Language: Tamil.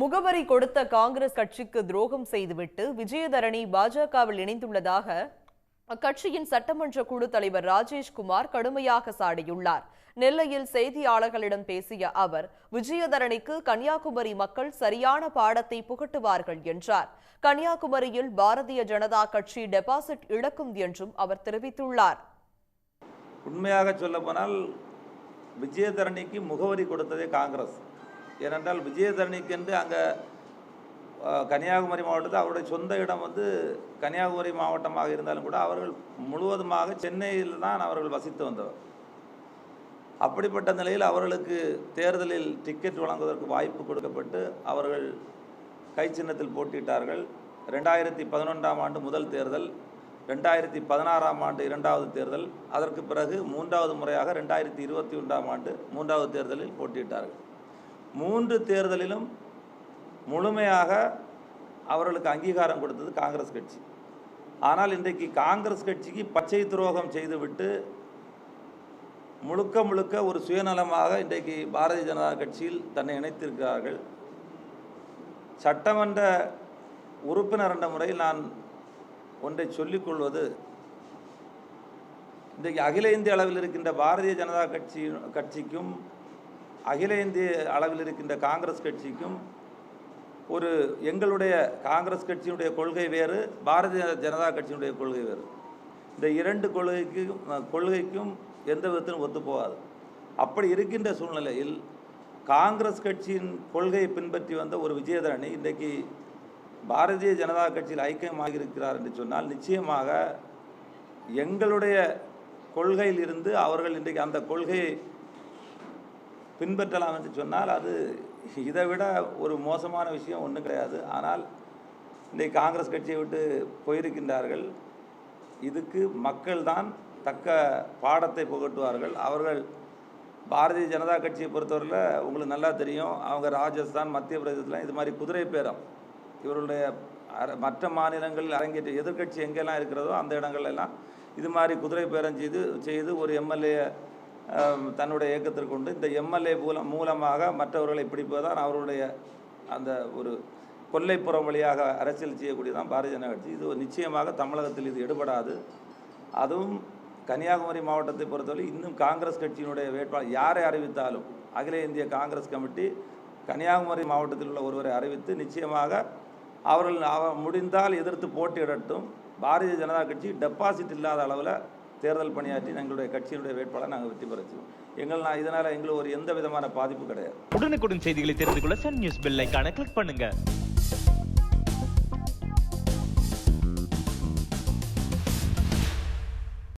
முகவரி கொடுத்த காங்கிரஸ் கட்சிக்கு துரோகம் செய்துவிட்டு விஜயதரணி பாஜகவில் இணைந்துள்ளதாக அக்கட்சியின் சட்டமன்ற குழு தலைவர் ராஜேஷ்குமார் கடுமையாக சாடியுள்ளார். நெல்லையில் செய்தியாளர்களிடம் பேசிய அவர் விஜயதரணிக்கு கன்னியாகுமரி மக்கள் சரியான பாடத்தை புகட்டுவார்கள் என்றார். கன்னியாகுமரியில் பாரதிய ஜனதா கட்சி டெபாசிட் இழக்கும் என்றும் அவர் தெரிவித்துள்ளார். உண்மையாக சொல்லப்போனால் விஜயதரணிக்கு முகவரி கொடுத்ததே காங்கிரஸ். ஏனென்றால் விஜயதரணிக்கென்று அங்கே கன்னியாகுமரி மாவட்டத்தில் அவருடைய சொந்த இடம் வந்து கன்னியாகுமரி மாவட்டமாக இருந்தாலும் கூட அவர்கள் முழுவதுமாக சென்னையில் தான் அவர்கள் வசித்து வந்தவர். அப்படிப்பட்ட நிலையில் அவர்களுக்கு தேர்தலில் டிக்கெட் வழங்குவதற்கு வாய்ப்பு கொடுக்கப்பட்டு அவர்கள் கை சின்னத்தில் போட்டியிட்டார்கள். ரெண்டாயிரத்தி பதினொன்றாம் ஆண்டு முதல் தேர்தல் ரெண்டாயிரத்தி பதினாறாம் ஆண்டு இரண்டாவது தேர்தல் அதற்கு பிறகு மூன்றாவது முறையாக ரெண்டாயிரத்தி இருபத்தி ஒன்றாம் ஆண்டு மூன்றாவது தேர்தலில் போட்டியிட்டார்கள். மூன்று தேர்தலிலும் முழுமையாக அவர்களுக்கு அங்கீகாரம் கொடுத்தது காங்கிரஸ் கட்சி. ஆனால் இன்றைக்கு காங்கிரஸ் கட்சிக்கு பச்சை துரோகம் செய்துவிட்டு முழுக்க முழுக்க ஒரு சுயநலமாக இன்றைக்கு பாரதிய ஜனதா கட்சியில் தன்னை இணைத்திருக்கிறார்கள். சட்டமன்ற உறுப்பினர் என்ற முறையில் நான் ஒன்றை சொல்லிக்கொள்வது இன்றைக்கு அகில இந்திய அளவில் இருக்கின்ற பாரதிய ஜனதா கட்சி கட்சிக்கும் அகில இந்திய அளவில் இருக்கின்ற காங்கிரஸ் கட்சிக்கும் ஒரு எங்களுடைய காங்கிரஸ் கட்சியினுடைய கொள்கை வேறு பாரதிய ஜனதா கட்சியினுடைய கொள்கை வேறு. இந்த இரண்டு கொள்கைக்கும் கொள்கைக்கும் எந்த விதத்திலும் ஒத்துப்போகாது அப்படி இருக்கின்ற சூழ்நிலையில் காங்கிரஸ் கட்சியின் கொள்கையை பின்பற்றி வந்த ஒரு விஜயதரணி இன்றைக்கு பாரதிய ஜனதா கட்சியில் ஐக்கியமாக இருக்கிறார் என்று சொன்னால் நிச்சயமாக எங்களுடைய கொள்கையில் இருந்து அவர்கள் இன்றைக்கு அந்த கொள்கையை பின்பற்றலாம் என்று சொன்னால் அது இதை விட ஒரு மோசமான விஷயம் ஒன்றும் கிடையாது. ஆனால் இன்றைக்கு காங்கிரஸ் கட்சியை விட்டு போயிருக்கின்றார்கள். இதுக்கு மக்கள் தான் தக்க பாடத்தை புகட்டுவார்கள். அவர்கள் பாரதிய ஜனதா கட்சியை பொறுத்தவரையில் உங்களுக்கு நல்லா தெரியும். அவங்க ராஜஸ்தான் மத்திய பிரதேசத்தில் இது மாதிரி குதிரை பேரம். இவருடைய மற்ற மாநிலங்களில் அரங்கேற்ற எதிர்க்கட்சி எங்கெல்லாம் இருக்கிறதோ அந்த இடங்கள்ல எல்லாம் இது மாதிரி குதிரை பேரம் செய்து செய்து ஒரு எம்எல்ஏ தன்னுடைய இயக்கத்திற்கு கொண்டு இந்த எம்எல்ஏ மூலம் மூலமாக மற்றவர்களை பிடிப்பதுதான் அவருடைய அந்த ஒரு கொல்லைப்புறம் வழியாக அரசியல் செய்யக்கூடியதான் பாரதிய ஜனதா கட்சி. இது நிச்சயமாக தமிழகத்தில் இது எடுபடாது. அதுவும் கன்னியாகுமரி மாவட்டத்தை பொறுத்தவரை இன்னும் காங்கிரஸ் கட்சியினுடைய வேட்பாளர் யாரை அறிவித்தாலும் அகில இந்திய காங்கிரஸ் கமிட்டி கன்னியாகுமரி மாவட்டத்தில் உள்ள ஒருவரை அறிவித்து நிச்சயமாக அவர்கள் அவ- முடிந்தால் எதிர்த்து போட்டியிடட்டும். பாரதிய ஜனதா கட்சி டெபாசிட் இல்லாத அளவில் தேர்தல் பணியாற்றி எங்களுடைய கட்சியினுடைய வேட்பாளர் நாங்கள் வெற்றி பெற செய்வோம் எங்கள் நான் இதனால் எங்களுக்கு ஒரு எந்த விதமான பாதிப்பு கிடையாது. உடனுக்குடன் செய்திகளை தெரிந்து கொள்ள சன் நியூஸ் பெல்லைக்கான கிளிக் பண்ணுங்கள்